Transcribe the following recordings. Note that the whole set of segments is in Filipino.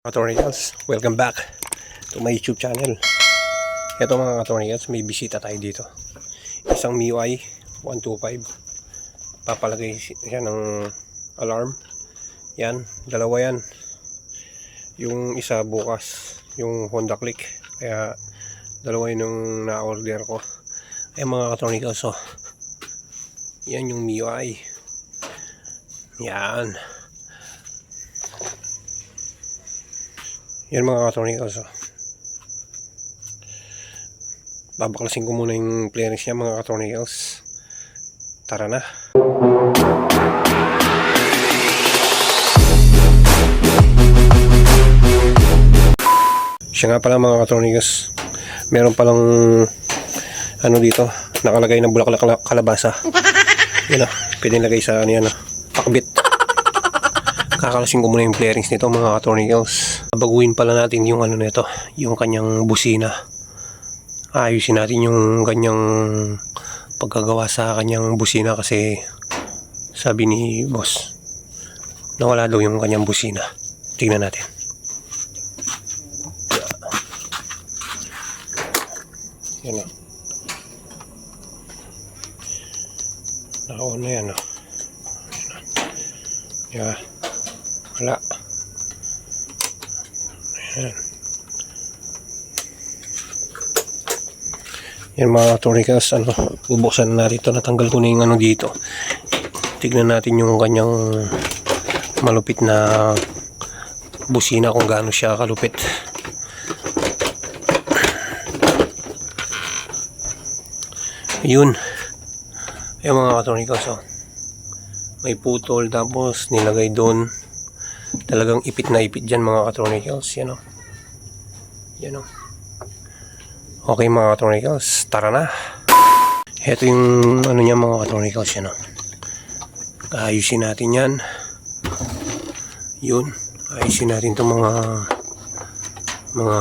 Katornicals, welcome back to my YouTube channel. Ito mga Katornicals, may bisita tayo dito. Isang MIUI 125. Papalagay siya ng alarm. Yan, dalawa yan. Yung isa bukas, yung Honda Click. Kaya dalawa yun yung na-order ko. Ay mga Katornicals, oh. Yan yung MIUI. Yan. Yan mga katornicals. Oh. Babaklasin ko muna yung clearance niya mga katornicals. Tara na. Siya nga pala mga katornicals. Meron palang ano dito, nakalagay na bulaklak kalabasa. Yan ah, pwede lagay sa ano yan ah, pakbit. Kakalasin ko muna yung flarings nito mga katornicals. Baguhin pala natin yung ano nito, yung kanyang busina. Ayusin natin yung kanyang pagkagawa sa kanyang busina kasi sabi ni boss nawala daw yung kanyang busina. Tingnan natin. Yan na. Naka-on na yan. Oh. Yeah. Wala. Ayan. Yan mga turnicals, ano, bubuksan na natin ito. Natanggal ko na yung ano dito. Tignan natin yung kanyang malupit na busina kung gaano siya kalupit. Yun. Yung mga turnicals, oh. May putol tapos nilagay doon talagang ipit na ipit dyan mga katronicals yan o yan o okay mga katronicals tara na. Ito yung ano niya mga katronicals yan o ayusin natin yan. Yun. Ayusin natin itong mga mga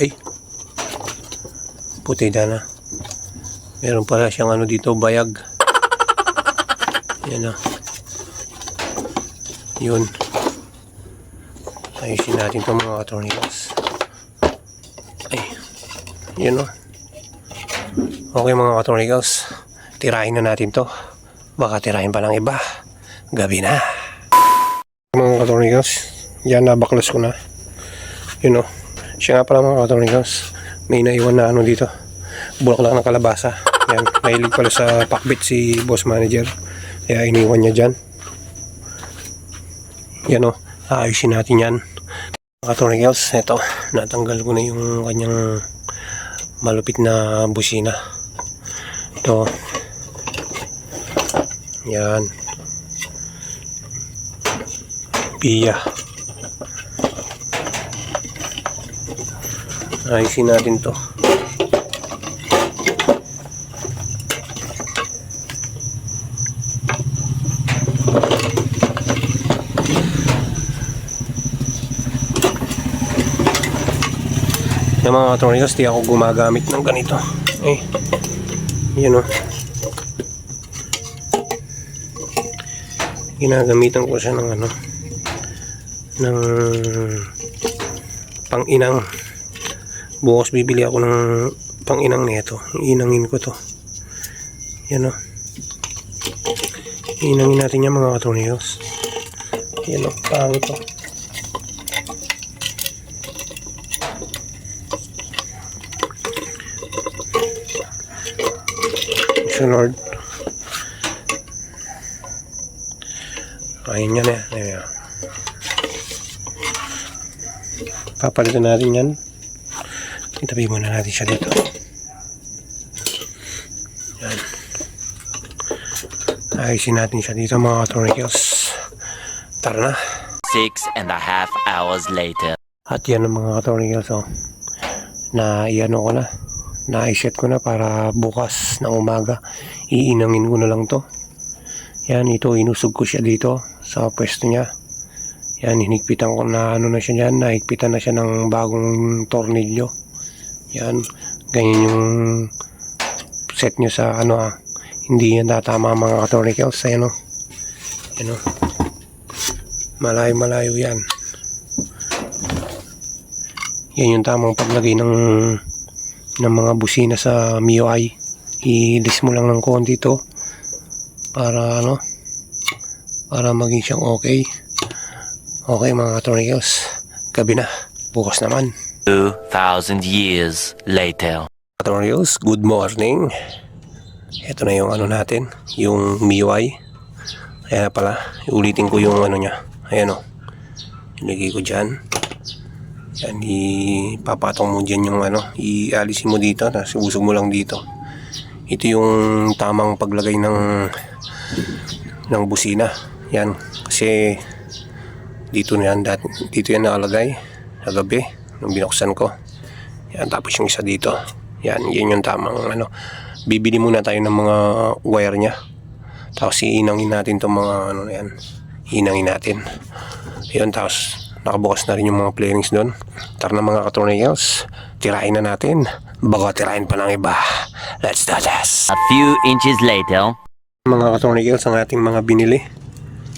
ay. Puti na meron pala siyang ano dito bayag. Yan o yun. Ayusin natin itong mga tornillos. Ay. Yun o. Okay mga katornillos. Tirahin na natin to. Baka tirahin pa ng iba. Gabi na. Mga katornillos. Yan nabaklas ko na. Yun o. Siya nga pala mga katornillos. May naiwan na ano dito. Bulaklak ng kalabasa. Yan. Mahilig pala sa pakbit si boss manager. Kaya iniwan niya dyan. Yan o, aayusin natin yan. Mga tornillos, ito, natanggal ko na yung kanyang malupit na busina. Ito. Yan. Pia. Ayusin natin to. Yung mga tornillos, di ako gumagamit ng ganito. Eh, yun o. Ginagamitan ko siya ng ano, ng pang-inang. Bukas bibili ako ng pang-inang nito. Inangin ko to. Yan o. Inangin natin yan mga tornillos. Yan o, pangit o. Sa Lord. Ayun yan eh. Ayun. Papalitan natin yan. Itabi muna natin siya dito. Yan. Ayusin natin siya dito mga tornicles. Tara na. Six and a half hours later. At yan ang mga tornicles oh. Na iano ko na. Na-set ko na para bukas ng umaga. Iinangin ko na lang to. Yan, ito inusog ko siya dito sa pwesto niya. Yan, hinigpitan ko na ano na siya dyan. Nahigpitan na siya ng bagong tornilyo. Yan, ganyan yung set nyo sa ano ah. Hindi yan tatama mga tornicles. Ayan o. Yan o. Malayo malayo yan. Yan yung tamang paglagay ng ng mga busina sa MIUI. I-list mo lang ng konti to para ano para maging siyang okay. Okay mga katornillos. Gabi na. Bukas naman. 2,000 years later. Katornillos, good morning. Ito na yung ano natin, yung MIUI. Kaya pala, ulitin ko yung ano niya. Ayan o. Ilagay ko dyan. Yan, ipapatong mo dyan yung ano, ialisin mo dito, tapos usog mo lang dito. Ito yung tamang paglagay ng ng busina. Yan, kasi dito na yan, dat- dito yan nakalagay sa gabi, nung binuksan ko. Yan, tapos yung isa dito. Yan, yan yung tamang ano. Bibili muna tayo ng mga wire niya. Tapos iinangin natin itong mga ano yan. Iinangin natin. Yun, tapos nakabukas na rin yung mga playrings doon. Tara na mga katornillos. Tirahin na natin. Bago tirahin pa ng iba. Let's do this. A few inches later. Mga katornillos ang ating mga binili.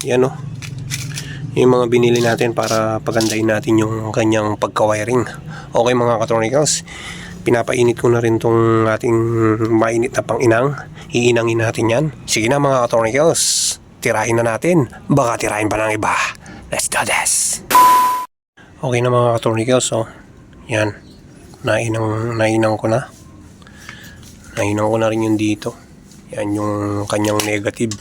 Yan o. Yung mga binili natin para pagandahin natin yung kanyang pagka-wiring. Okay mga katornillos. Pinapainit ko na rin tong ating mainit na pang-inang. Iinangin natin yan. Sige na mga katornillos. Tirahin na natin. Baka tirahin pa ng iba. Let's do this. Okay na mga katornillos. Oh. Yan. Nainang, nainang ko na. Nainang ko na rin yung dito. Yan yung kanyang negative.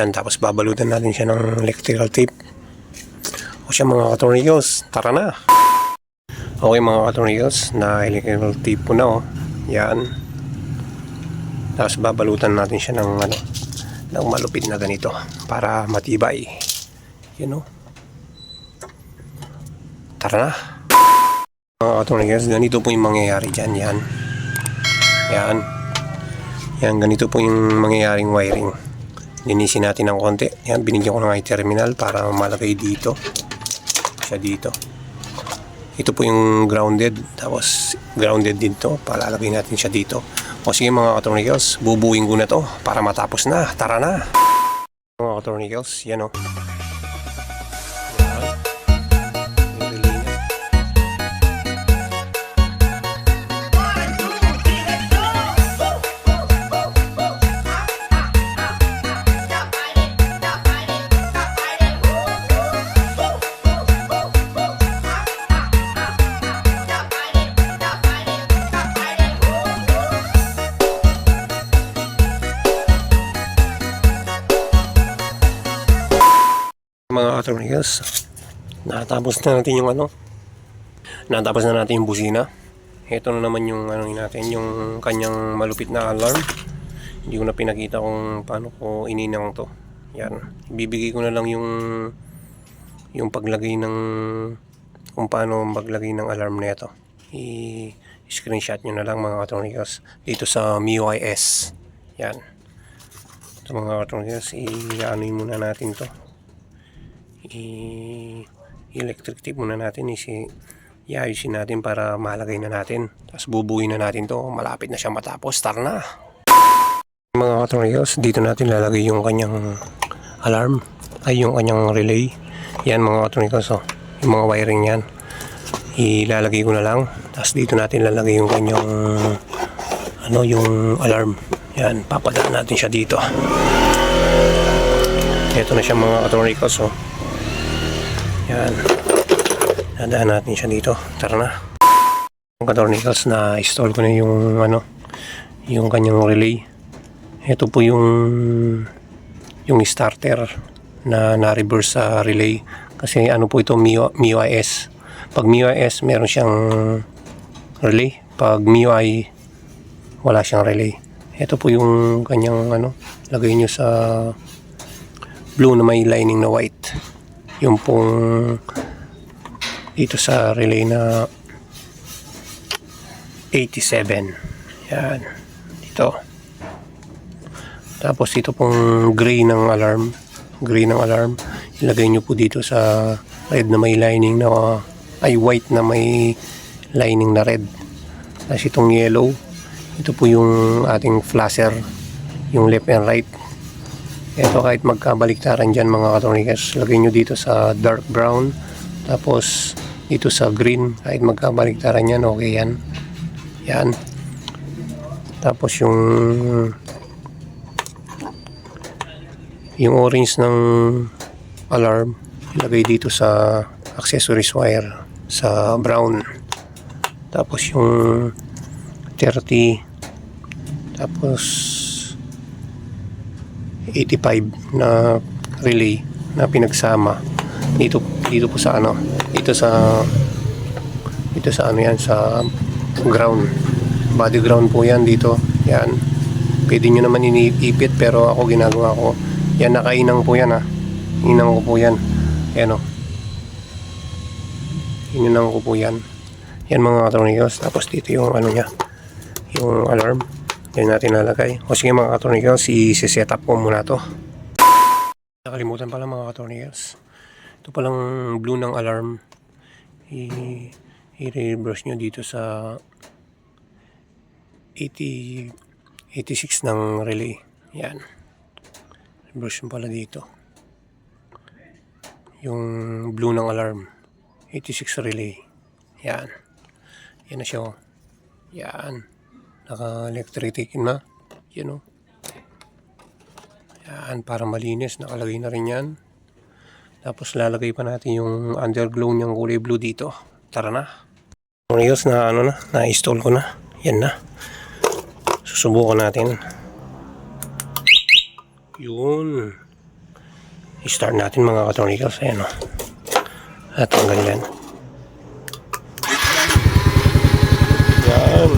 Yan, tapos babalutan natin siya ng electrical tape. O siya mga katornillos, tara na! Okay mga katornillos, na electrical tape ko na oh. Yan. Tapos babalutan natin siya ng ano, ng malupit na ganito para matibay. Yan oh. Tara na! Mga katornillos, ganito po yung mangyayari dyan. Yan. Yan. Yan, ganito po yung mangyayaring wiring. Linisin natin ng konti. Yan, binigyan ko ng i-terminal para malagay dito. Siya dito. Ito po yung grounded. Tapos, grounded din to. Palalagay natin siya dito. O sige mga katornigels, bubuing ko na to para matapos na. Tara na! Mga katornigels, yan o. mga katornigels natapos na natin yung ano natapos na natin yung busina. Ito na naman yung ano natin yung kanyang malupit na alarm. Hindi ko na pinakita kung paano ko ininang to. Yan. Ibibigay ko na lang yung yung paglagay ng kung paano maglagay ng alarm na ito. I screenshot nyo na lang mga katornigels dito sa MIUIS yan. Sa mga katornigels i-ano muna natin to i electric tape muna natin isi iayusin natin para malagay na natin. Tapos bubuin na natin to. Malapit na siya matapos. Tara na! Mga katornillos dito natin lalagay yung kanyang alarm. Ay yung kanyang relay. Yan mga katornillos oh. yung mga wiring yan. Ilalagay ko na lang. Tapos dito natin lalagay yung kanyang ano yung alarm. Yan papadaan natin siya dito. Ito na siya mga katornillos oh. Yan. Nadaan natin siya dito. Tara na. Ang katornicals na install ko na yung ano, yung kanyang relay. Ito po yung yung starter na na-reverse sa relay. Kasi ano po ito, MIUI, MIUI-S. Pag MIUI-S, meron siyang relay. Pag MIUI, wala siyang relay. Ito po yung kanyang ano, lagay nyo sa blue na may lining na white yung pong dito sa relay na 87 yan. Dito. Tapos dito pong gray ng alarm. Gray ng alarm. Ilagay nyo po dito sa red na may lining na ay white na may lining na red. Tapos itong yellow. Ito po yung ating flasher. Yung left and right Ito kahit magkabaliktaran dyan mga katornikers, lagay nyo dito sa dark brown, tapos dito sa green, kahit magkabaliktaran yan, okay yan. Yan. Tapos yung yung orange ng alarm, ilagay dito sa accessories wire sa brown. Tapos yung 30 tapos 85 na relay na pinagsama dito dito po sa ano dito sa dito sa ano yan sa ground. Body ground po yan dito. Yan. Pwede nyo naman iniipit pero ako ginagawa ko yan nakainang po yan ha inang ko po yan. Yan o inang ko po yan. Yan mga katronikos tapos dito yung ano nya yung alarm yan natin nalagay. O sige mga katronikos i-set up ko muna to. Nakalimutan pala mga katronikos ito palang blue ng alarm. I-reverse nyo dito sa 80 86 ng relay. Yan. Reverse nyo pala dito. Yung blue ng alarm. 86 relay. Yan. Yan na siya oh. yan naka-electric na yan oh. yan para malinis nakalagay na rin yan. Tapos lalagay pa natin yung underglow niyang kulay blue dito. Tara na. Rios na ano na na-install ko na. Yan na. Susubukan natin. Yun. I-start natin mga katronikers ayan o at tanggal yan yan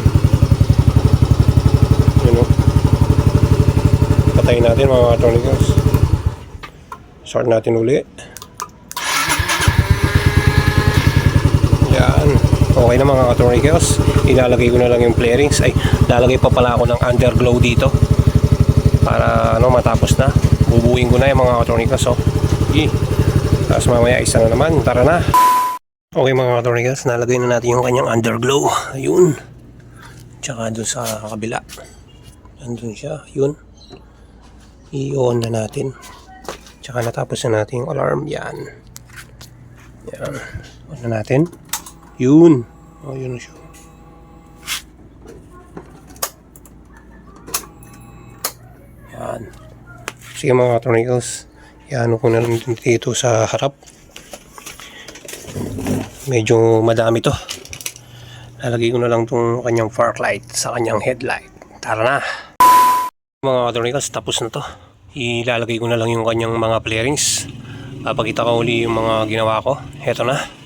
yun o patayin natin mga katronikers start natin uli. Yan. Okay na mga katronikers ilalagay ko na lang yung flarings ay lalagay pa pala ako ng underglow dito. Para ano matapos na. Bubuin ko na yung mga katronikers oh. Sige. tapos mamaya isa na naman. Tara na. Okay mga katronikers nalagay na natin yung kanyang underglow. Ayun. Tsaka dun sa kabila. Andun siya. Yun i-on na natin tsaka natapos na natin yung alarm yan yan on na natin yun oh yun na siya Yan. Sige mga katronikals, yan ko na lang dito sa harap. Medyo madami to. Lalagay ko na lang tong kanyang far light sa kanyang headlight. Tara na! Mga katronikals, tapos na to. Ilalagay ko na lang yung kanyang mga flarings. Papakita ko uli yung mga ginawa ko. Heto na.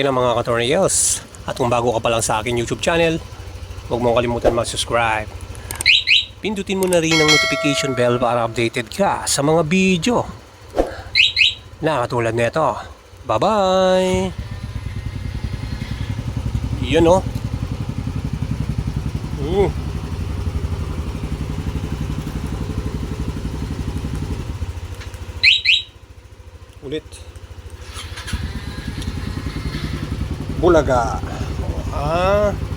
Okay na mga katornayos. At kung bago ka pa lang sa akin YouTube channel, huwag mo kalimutan mag-subscribe. Pindutin mo na rin ang notification bell para updated ka sa mga video na katulad nito. Bye-bye! Yun o. Mm. Bulaga. Ah.